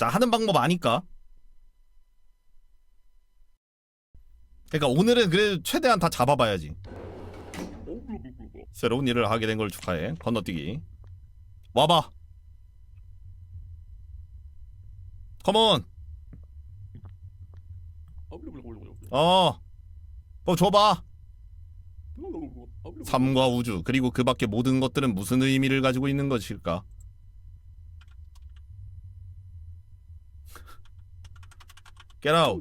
자 하는 방법 아니까. 그러니까 오늘은 그래도 최대한 다 잡아봐야지. 새로운 일을 하게 된 걸 축하해. 건너뛰기. 와봐. 컴온. 어. 뭐 줘봐. 삶과 우주 그리고 그 밖의 모든 것들은 무슨 의미를 가지고 있는 것일까? Get out.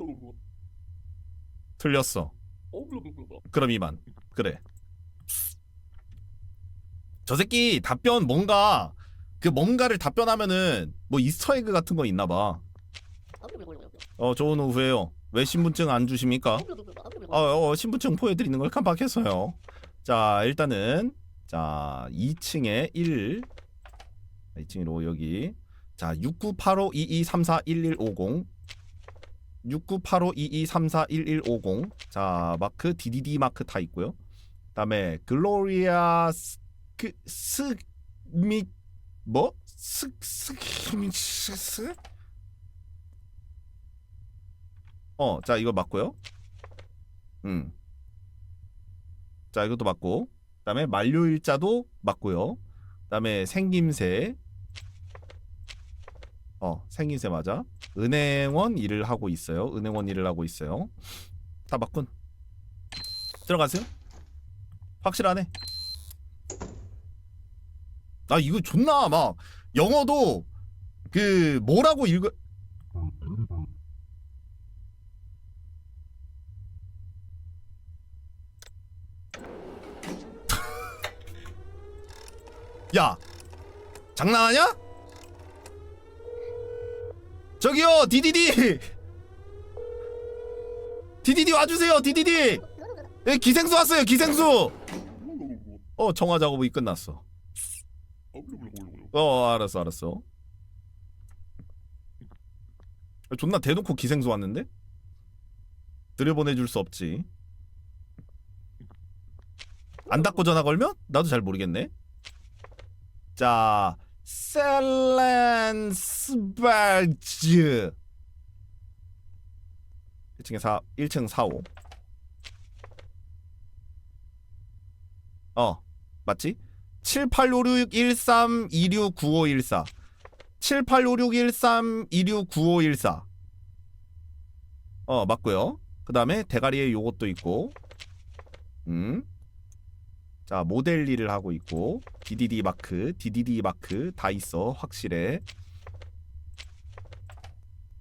틀렸어. 그럼 이만. 그래. 저 새끼 답변 뭔가 그 뭔가를 답변하면은 뭐 이스터에그 같은 거 있나 봐. 어 좋은 오후에요. 왜 신분증 안 주십니까? 어, 어 신분증 보여드리는 걸 깜빡했어요. 자 일단은 자 2층에 1 2층으로 여기 자 698522341150 698522341150 자 마크 DDD 마크 다 있고요. 그다음에 글로리아 스크 스미 뭐? 스스미스 어, 자 이거 맞고요. 음. 자 이것도 맞고. 그다음에 만료 일자도 맞고요. 그다음에 생김새. 어, 생김새 맞아. 은행원 일을 하고 있어요. 은행원 일을 하고 있어요. 다 맞군. 들어가세요. 확실하네. 아 이거 존나 막 영어도 그 뭐라고 읽어 야 장난하냐? 저기요 디디디. 디디디 와주세요 디디디. 예, 기생수 왔어요 기생수. 어 정화 작업이 끝났어. 어 알았어 알았어. 존나 대놓고 기생수 왔는데? 들여보내줄 수 없지. 안 닫고 전화 걸면? 나도 잘 모르겠네. 자 셀렌스발즈. 1층에 4 1층 45 어 맞지? 785613269514 785613269514 어 맞고요. 그 다음에 대가리에 요것도 있고. 음. 자 모델 일을 하고 있고 DDD 마크 DDD 마크 다 있어 확실해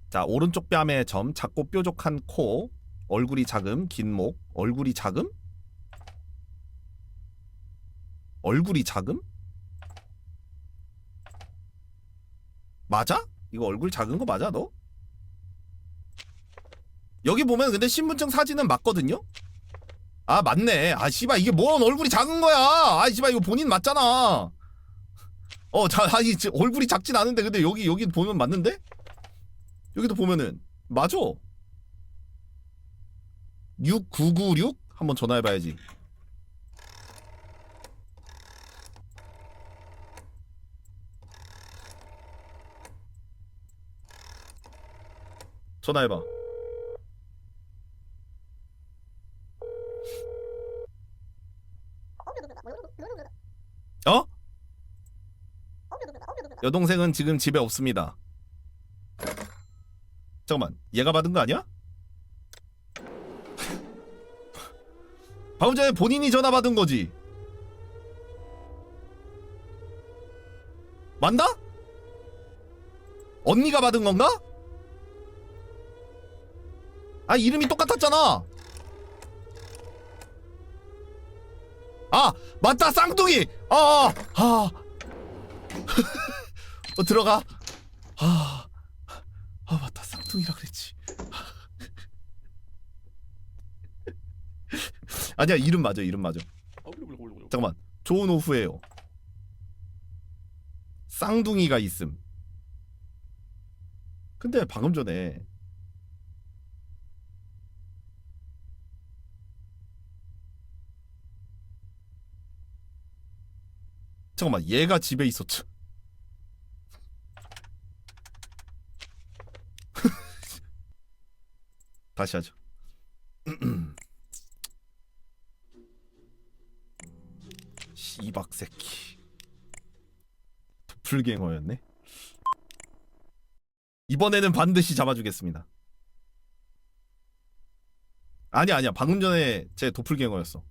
자 오른쪽 뺨에 점 작고 뾰족한 코 얼굴이 작음 긴 목 얼굴이 작음? 얼굴이 작음? 맞아? 이거 얼굴 작은 거 맞아 너? 여기 보면 근데 신분증 사진은 맞거든요? 아 맞네. 아 씨발 이게 뭔 얼굴이 작은 거야? 아 씨발 이거 본인 맞잖아. 어 자, 아니 지- 얼굴이 작진 않은데 근데 여기 여기 보면 맞는데? 여기도 보면은 맞아. 6996 한번 전화해봐야지. 전화해봐 어? 여동생은 지금 집에 없습니다. 잠깐만, 얘가 받은 거 아니야? 방금 전에 본인이 전화 받은 거지. 맞나? 언니가 받은 건가? 아 이름이 똑같았잖아. 아 맞다 쌍둥이. 아, 아, 아. 어, 들어가. 아, 아 맞다 쌍둥이라 그랬지. 아니야 이름 맞아 이름 맞아. 잠깐만 좋은 오후에요. 쌍둥이가 있음. 근데 방금 전에 잠깐만 얘가 집에 있었죠. 다시 하죠. 씨박 새끼. 도플갱어였네. 이번에는 반드시 잡아주겠습니다. 아니 아니야 방금 전에 제 도플갱어였어.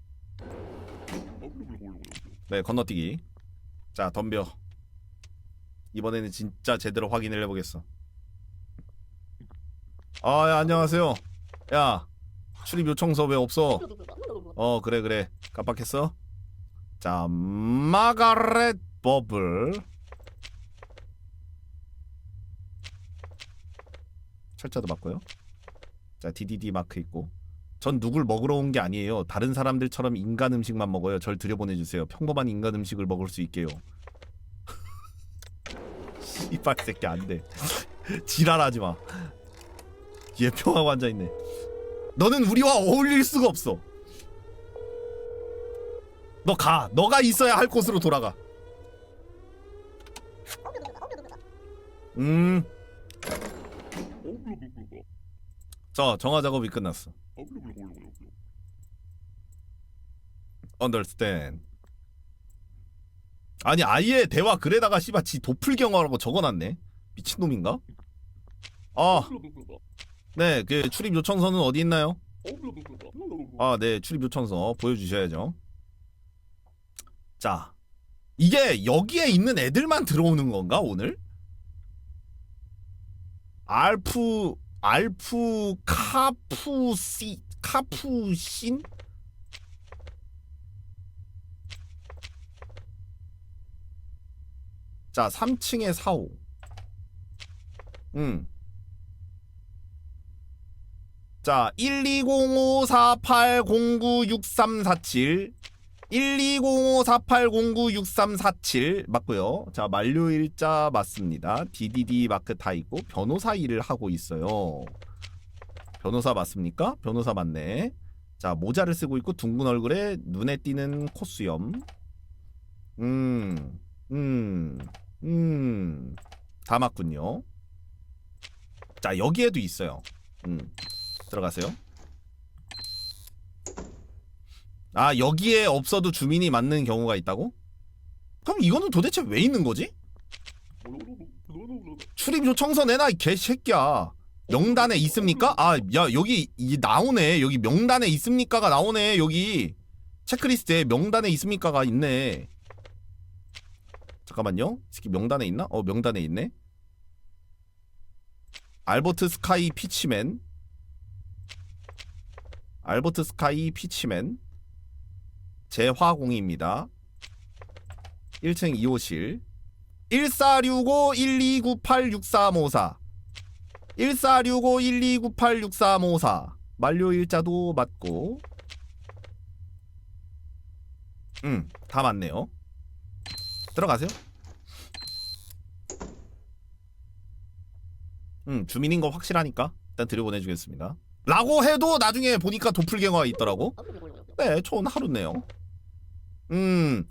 네 건너뛰기. 자 덤벼. 이번에는 진짜 제대로 확인을 해보겠어. 아, 야, 안녕하세요. 야, 출입 요청서 왜 없어? 어, 그래, 그래. 깜빡했어? 자, 마가렛 버블. 철자도 맞고요. 자, DDD 마크 있고. 전 누굴 먹으러 온 게 아니에요. 다른 사람들처럼 인간 음식만 먹어요. 절 들여보내주세요. 평범한 인간 음식을 먹을 수 있게요. 씨발 새끼 안 돼. 지랄하지 마. 예평하고 앉아 있네. 너는 우리와 어울릴 수가 없어. 너 가. 너가 있어야 할 곳으로 돌아가. 음. 자, 정화 작업이 끝났어. Understand. 아니 아예 대화 글에다가 씨발 지 도플경어라고 적어놨네. 미친놈인가? 아, 네, 그 출입 요청서는 어디 있나요? 아, 네, 출입 요청서 보여주셔야죠. 자, 이게 여기에 있는 애들만 들어오는 건가 오늘? 알프 알프 카푸시 카푸신? 자, 3층에 4호. 음. 자, 120548096347 120548096347 맞고요. 자, 만료 일자 맞습니다. DDD 마크 다 있고 변호사 일을 하고 있어요. 변호사 맞습니까? 변호사 맞네. 자, 모자를 쓰고 있고 둥근 얼굴에 눈에 띄는 콧수염. 음. 음. 음. 다 맞군요. 자, 여기에도 있어요. 음. 들어가세요. 아, 여기에 없어도 주민이 맞는 경우가 있다고? 그럼 이거는 도대체 왜 있는 거지? 출입 요청서 내놔 이 개새끼야. 명단에 있습니까? 아, 야, 여기 이 나오네. 여기 명단에 있습니까가 나오네. 여기 체크리스트에 명단에 있습니까가 있네. 잠깐만요. 이 새끼 명단에 있나? 어, 명단에 있네. 알버트 스카이 피치맨. 알버트 스카이 피치맨. 재화공입니다. 1층 2호실. 1465-1298-6354 1465-1298-6354 만료 일자도 맞고 음, 다 맞네요. 들어가세요. 음, 주민인 거 확실하니까 일단 들여보내주겠습니다. 라고 해도 나중에 보니까 도플갱어가 있더라고. 네, 좋은 하루네요. 음,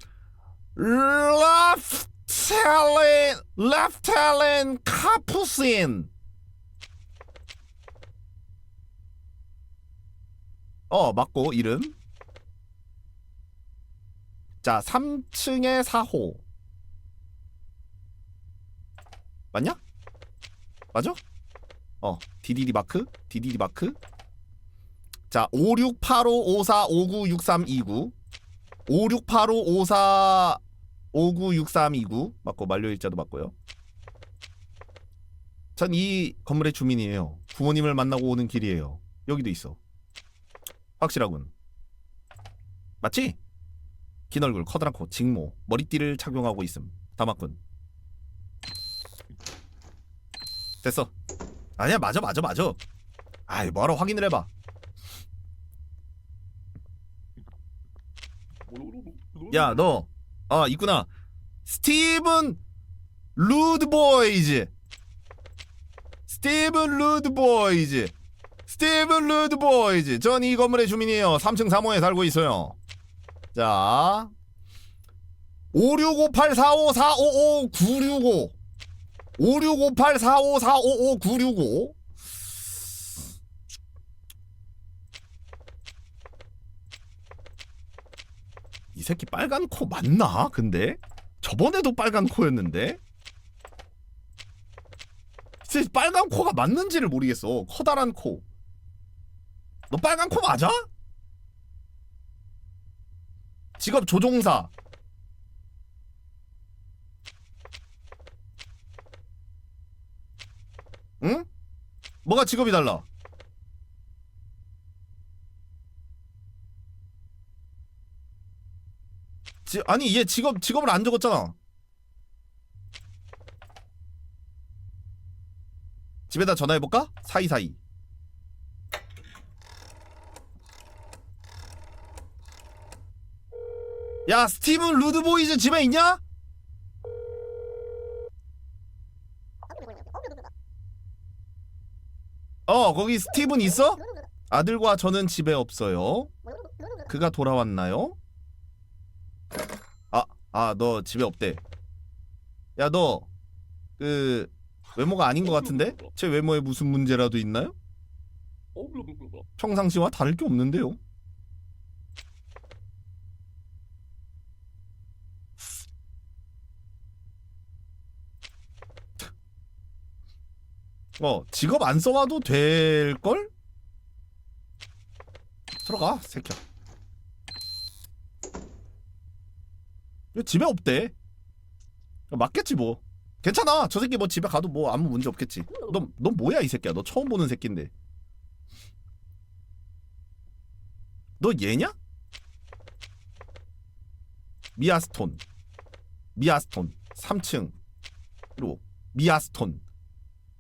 레프텔린, 레프텔린 카푸신. 어, 맞고 이름. 자, 3층에 4호. 맞냐? 맞아? 어, 디디디 마크, 디디디 마크. 자, 568554596329. 568554596329 맞고 만료 일자도 맞고요. 전 이 건물의 주민이에요. 부모님을 만나고 오는 길이에요. 여기도 있어. 확실하군. 맞지? 긴 얼굴, 커다란 코, 직모, 머리띠를 착용하고 있음. 다 맞군. 됐어. 아니야, 맞아, 맞아, 맞아. 아이, 뭐하러 확인을 해봐. 야, 너, 아, 있구나. 스티븐 루드보이즈. 스티븐 루드보이즈. 스티븐 루드보이즈. 전 이 건물의 주민이에요. 3층 3호에 살고 있어요. 자. 565845455965 565845455965 이 새끼 빨간 코 맞나? 근데? 저번에도 빨간 코였는데? 진짜 빨간 코가 맞는지를 모르겠어. 커다란 코 너 빨간 코 맞아? 직업 조종사. 뭐가 직업이 달라? 지, 아니 얘 직업 직업을 안 적었잖아. 집에다 전화해 볼까? 사이사이. 야 스티븐 루드보이즈 집에 있냐? 어 거기 스티븐 있어? 아들과 저는 집에 없어요. 그가 돌아왔나요? 아, 아, 너 집에 없대. 야, 너, 그, 외모가 아닌 것 같은데? 제 외모에 무슨 문제라도 있나요? 평상시와 다를 게 없는데요. 어, 직업 안 써와도 될 걸? 들어가, 새끼야. 집에 없대. 맞겠지 뭐. 괜찮아. 저 새끼 뭐 집에 가도 뭐 아무 문제 없겠지. 너, 너 뭐야 이 새끼야. 너 처음 보는 새끼인데. 너 얘냐? 미아스톤. 미아스톤. 3층으로. 미아스톤.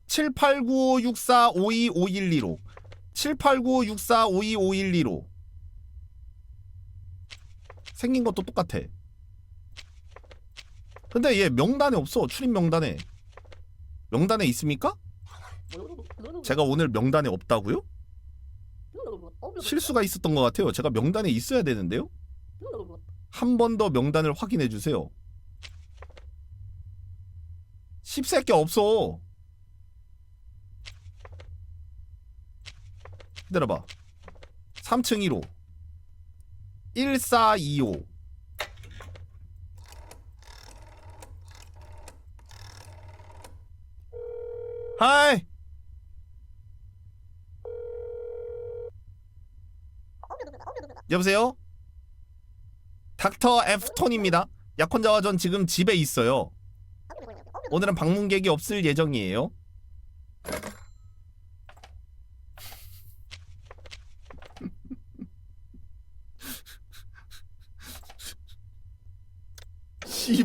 789564525115. 789564525115. 생긴 것도 똑같아. 근데 얘 명단에 없어. 출입 명단에. 명단에 있습니까? 제가 오늘 명단에 없다고요? 실수가 있었던 것 같아요. 제가 명단에 있어야 되는데요. 한 번 더 명단을 확인해 주세요. 10새끼 없어. 기다려봐. 3층 1호. 1425. 하이. 여보세요? 닥터 애프톤입니다. 약혼자와 전 지금 집에 있어요. 오늘은 방문객이 없을 예정이에요.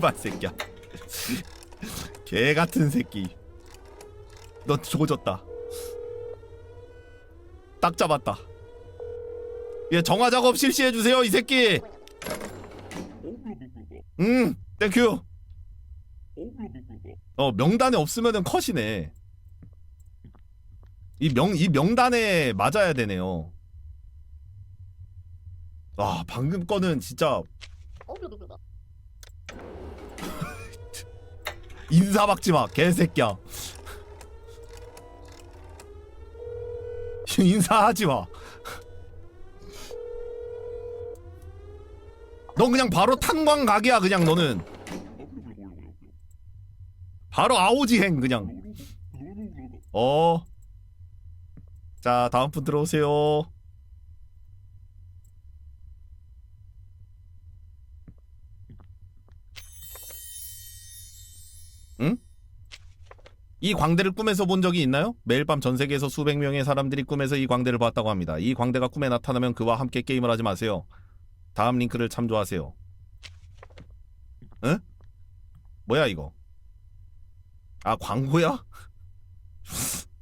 씨발 새끼야. 개 같은 새끼. 너 조졌다. 딱 잡았다. 예, 정화 작업 실시해 주세요, 이 새끼. 음, 땡큐. 어, 명단에 없으면은 컷이네. 이 명, 이 명단에 맞아야 되네요. 와, 방금 거는 진짜 인사 박지 마, 개새끼야. 인사하지 마. 너 그냥 바로 탄광 각이야 그냥 너는 바로 아오지행 그냥 어. 자 다음 분 들어오세요. 응? 이 광대를 꿈에서 본 적이 있나요? 매일 밤 전 세계에서 수백 명의 사람들이 꿈에서 이 광대를 봤다고 합니다. 이 광대가 꿈에 나타나면 그와 함께 게임을 하지 마세요. 다음 링크를 참조하세요. 응? 뭐야 이거? 아 광고야?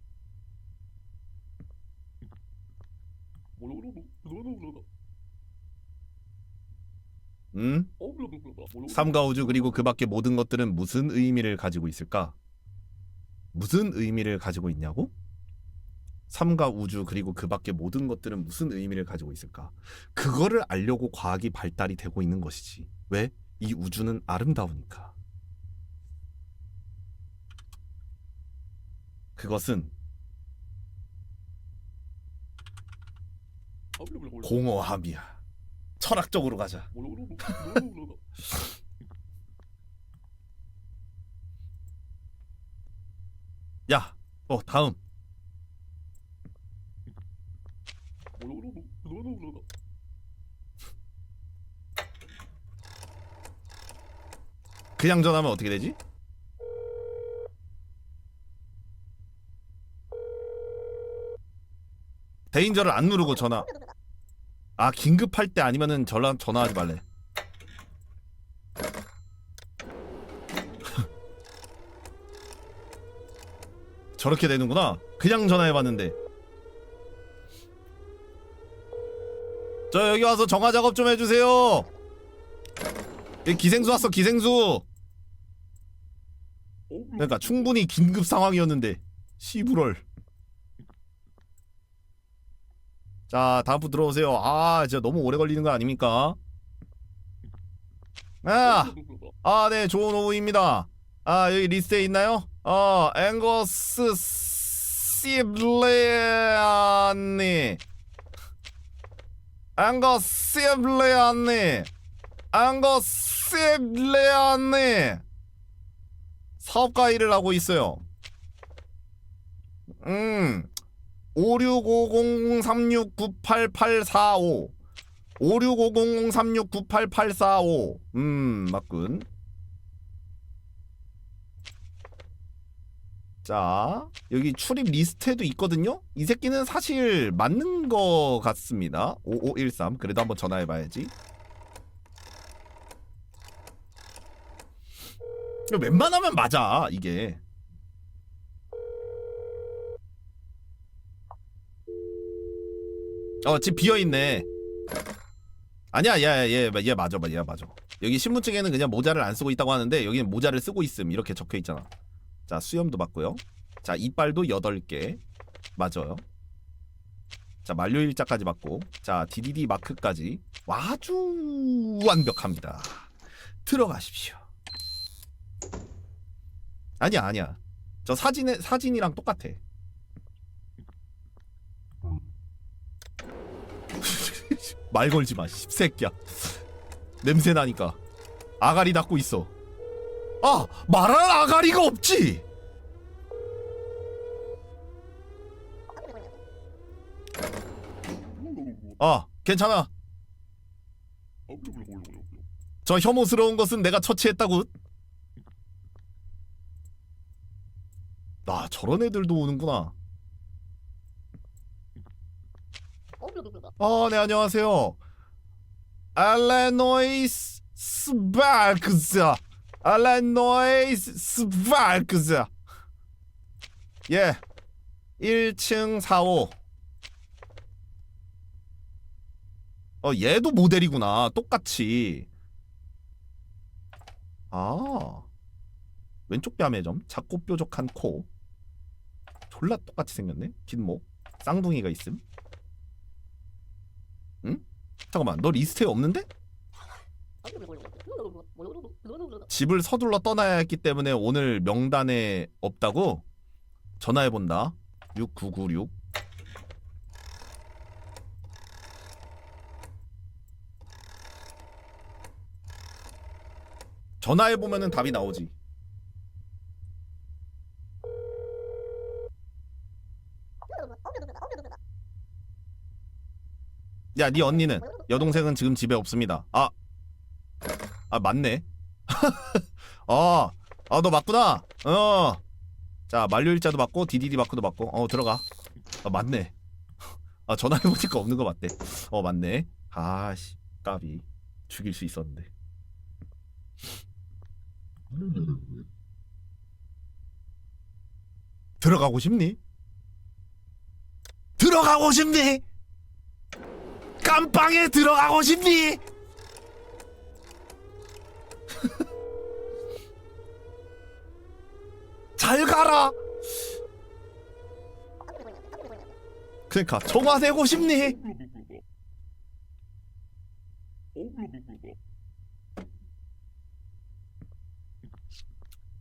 응? 삼가 우주 그리고 그 밖의 모든 것들은 무슨 의미를 가지고 있을까? 무슨 의미를 가지고 있냐고? 삶과 우주 그리고 그 밖의 모든 것들은 무슨 의미를 가지고 있을까? 그거를 알려고 과학이 발달이 되고 있는 것이지. 왜? 이 우주는 아름다우니까. 그것은 공허함이야. 철학적으로 가자. 야, 어 다음. 그냥 전화하면 어떻게 되지? 대인저를 안 누르고 전화. 아 긴급할 때 아니면은 전화 전화하지 말래. 저렇게 되는구나. 그냥 전화해봤는데. 저 여기 와서 정화 작업 좀 해주세요. 여기 기생수 왔어 기생수. 그러니까 충분히 긴급 상황이었는데 시부럴. 자 다음 분 들어오세요. 아 진짜 너무 오래 걸리는 거 아닙니까? 아, 아, 네, 좋은 오후입니다. 아, 여기 리스트에 있나요? 어, 앵거스 시블레아니. 앵거스 시블레아니. 앵거스 시블레아니. 사업가 일을 하고 있어요. 음. 565036988845 565036988845 음, 맞군. 자, 여기 출입 리스트에도 있거든요. 이 새끼는 사실 맞는 거 같습니다. 5513. 그래도 한번 전화해 봐야지. 웬만하면 맞아, 이게. 어, 집 비어 있네. 아니야, 얘, 얘, 얘 맞아, 얘 맞아. 여기 신분증에는 그냥 모자를 안 쓰고 있다고 하는데 여기는 모자를 쓰고 있음 이렇게 적혀 있잖아. 자, 수염도 맞고요. 자, 이빨도 8개. 맞아요. 자, 만료일자까지 맞고. 자, DDD 마크까지. 아주 완벽합니다. 들어가십시오. 아니야, 아니야. 저 사진에 사진이랑 똑같아. 말 걸지 마, 씹새끼야. 냄새 나니까. 아가리 닦고 있어. 아, 말할 아가리가 없지. 아, 괜찮아. 저 혐오스러운 것은 내가 처치했다고. 아, 저런 애들도 오는구나. 어, 네, 안녕하세요. 알레노이스 스파크스. 알레노이스 스파크스. 예. 1층 45. 어, 얘도 모델이구나. 똑같이. 아. 왼쪽 뺨에 점, 작고 뾰족한 코. 졸라 똑같이 생겼네. 긴 목. 쌍둥이가 있음. 응? 잠깐만, 너 리스트에 없는데? 집을 서둘러 떠나야 했기 때문에 오늘 명단에 없다고? 전화해본다. 6996. 전화해보면은 답이 나오지. 야, 네 언니는? 여동생은 지금 집에 없습니다. 아, 아 맞네. 아, 아 너 맞구나. 어. 자 만료일자도 맞고 DDD 마크도 맞고 어 들어가. 아 맞네. 아 전화해 보니까 없는 거 맞대. 어 맞네. 아씨 까비 죽일 수 있었는데. 들어가고 싶니? 들어가고 싶니? 깜빵에 들어가고 싶니? 잘 가라. 그러니까 청와대고 싶니?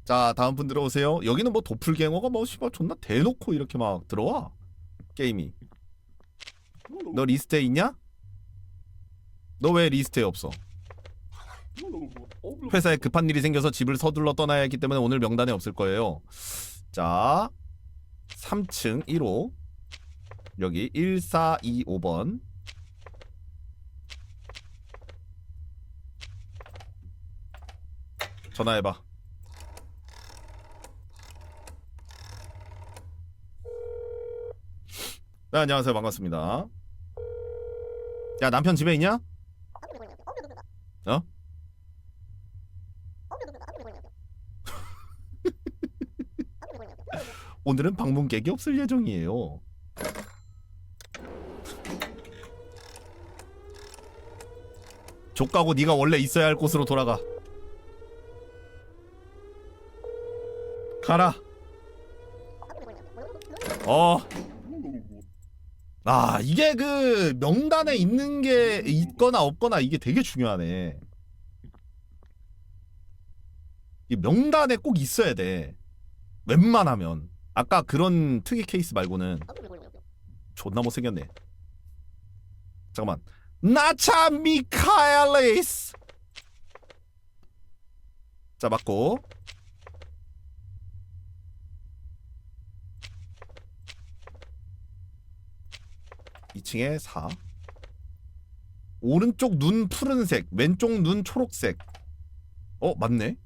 자 다음 분 들어오세요. 여기는 뭐 도플갱어가 뭐 씨발 존나 대놓고 이렇게 막 들어와 게임이. 너 리스트에 있냐? 너 왜 리스트에 없어? 회사에 급한 일이 생겨서 집을 서둘러 떠나야 했기 때문에 오늘 명단에 없을 거예요. 자, 3층 1호 여기 1425번 전화해봐. 네, 안녕하세요. 반갑습니다. 야, 남편 집에 있냐? 어? 오늘은 방문객이 없을 예정이에요. 족가고 네가 원래 있어야 할 곳으로 돌아가. 가라. 어. 아, 이게 그 명단에 있는 게 있거나 없거나 이게 되게 중요하네. 이 명단에 꼭 있어야 돼. 웬만하면. 아까 그런 특이 케이스 말고는 존나 못생겼네. 잠깐만. 나차 미카엘리스. 자, 맞고. 이층에 4. 오른쪽 눈 푸른색, 왼쪽 눈 초록색. 어, 맞네.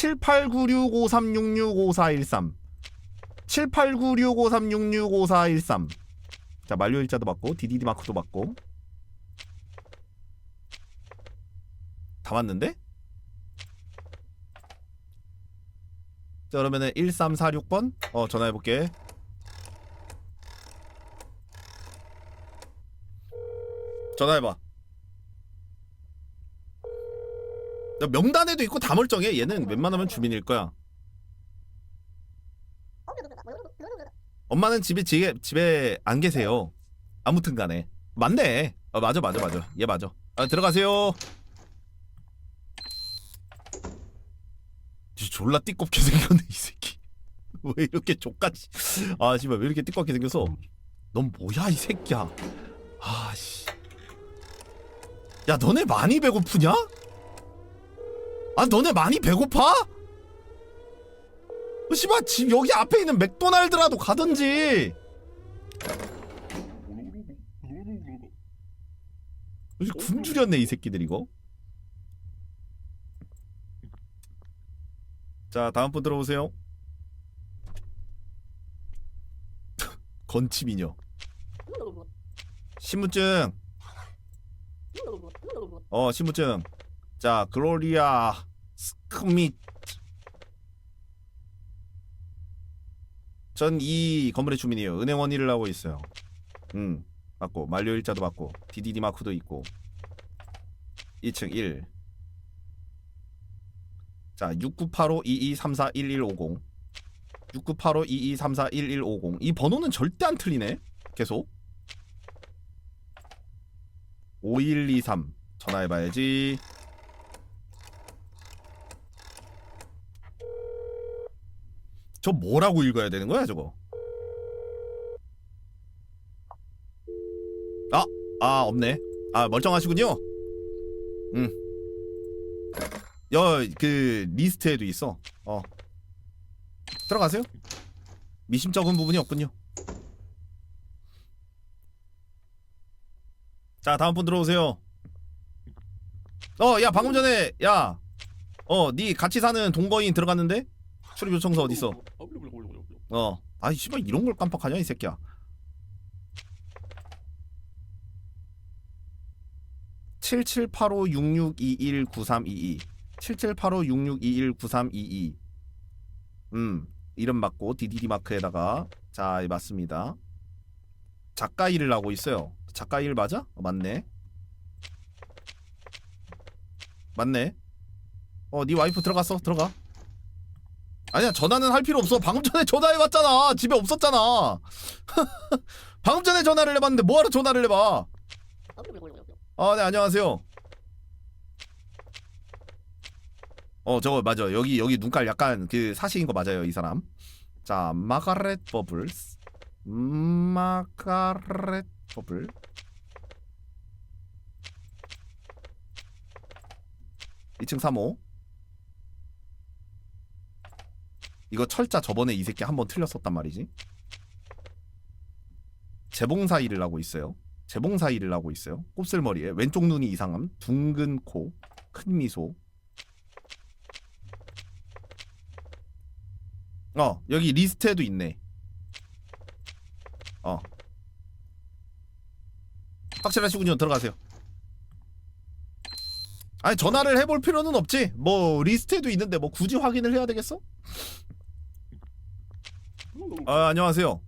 789653665413 789653665413 자 만료 일자도 받고 DDD 마크도 받고. 다 맞는데? 자 그러면은 1346번? 어 전화해 볼게. 전화해 봐 야, 명단에도 있고 다 멀쩡해 얘는 웬만하면 주민일 거야 엄마는 집에 집에, 집에 안 계세요. 아무튼 간에 맞네. 어, 맞아 맞아 맞아. 얘 맞아. 아, 들어가세요. 졸라 띠껍게 생겼네 이 새끼. 왜 이렇게 족같이? 아 씨발 왜 이렇게 띠껍게 생겨서? 넌 뭐야 이 새끼야? 아 씨. 야 너네 많이 배고프냐? 아 너네 많이 배고파? 어, 씨발 집 여기 앞에 있는 맥도날드라도 가든지. 굶주렸네 이 새끼들 이거. 자 다음 분 들어오세요. 건치미녀. 신분증. 어 신분증 자 글로리아 스크밋 전 이 건물의 주민이에요. 은행원 일을 하고 있어요. 음, 맞고 만료 일자도 받고 DDD 마크도 있고 2층 1. 자, 698522341150 698522341150 이 번호는 절대 안 틀리네. 계속 5123 전화해봐야지. 저 뭐라고 읽어야 되는 거야 저거? 아, 아 없네. 아 멀쩡하시군요. 음. 여 그 리스트에도 있어. 어. 들어가세요. 미심쩍은 부분이 없군요. 자 다음 분 들어오세요. 어, 야 방금 전에 야, 어, 네 같이 사는 동거인 들어갔는데 출입 요청서 어디 있어? 어. 아이 씨발 이런 걸 깜빡하냐 이 새끼야. (778566219322) (778566219322) 음 이름 맞고 DDD 마크에다가. 자 맞습니다. 작가 일을 하고 있어요. 작가 일 맞아? 어, 맞네. 맞네. 어네 와이프 들어갔어. 들어가 아니야 전화는 할 필요 없어. 방금 전에 전화해봤잖아. 집에 없었잖아. 방금 전에 전화를 해봤는데 뭐하러 전화를 해봐? 아네 안녕하세요. 어 저거 맞아. 여기 여기 눈깔 약간 그 사시인 거 맞아요 이 사람? 자 마가렛 버블스. 마가렛 버블. 2층 3호. 이거 철자 저번에 이 새끼 한 번 틀렸었단 말이지. 재봉사 일을 하고 있어요. 재봉사 일을 하고 있어요. 곱슬머리에. 왼쪽 눈이 이상함. 둥근 코. 큰 미소. 어 여기 리스트에도 있네. 어. 확실하시군요. 들어가세요. 아니 전화를 해볼 필요는 없지. 뭐 리스트에도 있는데 뭐 굳이 확인을 해야 되겠어? 아 안녕하세요.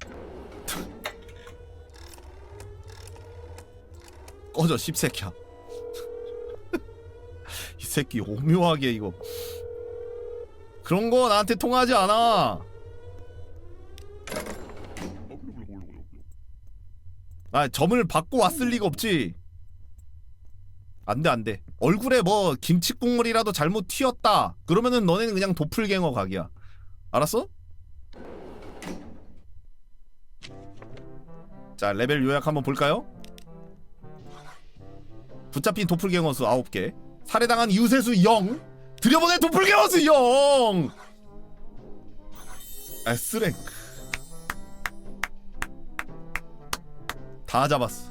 꺼져 씹새끼야. 이 새끼 오묘하게 이거. 그런 거 나한테 통하지 않아. 아 점을 받고 왔을 리가 없지. 안돼 안돼. 얼굴에 뭐 김치 국물이라도 잘못 튀었다. 그러면은 너네는 그냥 도플갱어 각이야 알았어? 자 레벨 요약 한번 볼까요? 붙잡힌 도플갱어 수 9개 살해당한 이웃의 수0 들여보낸 도플갱어 수 0! 아 쓰랭 다 잡았어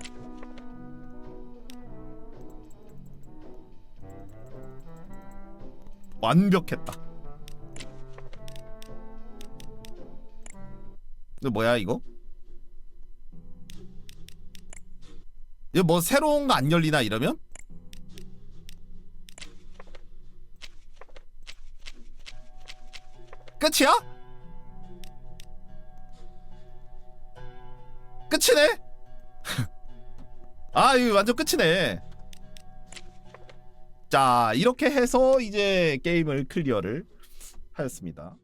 완벽했다 이거 뭐야 이거? 이거 뭐 새로운 거 안 열리나 이러면? 끝이야? 끝이네? 아 이거 완전 끝이네 자 이렇게 해서 이제 게임을 클리어를 하였습니다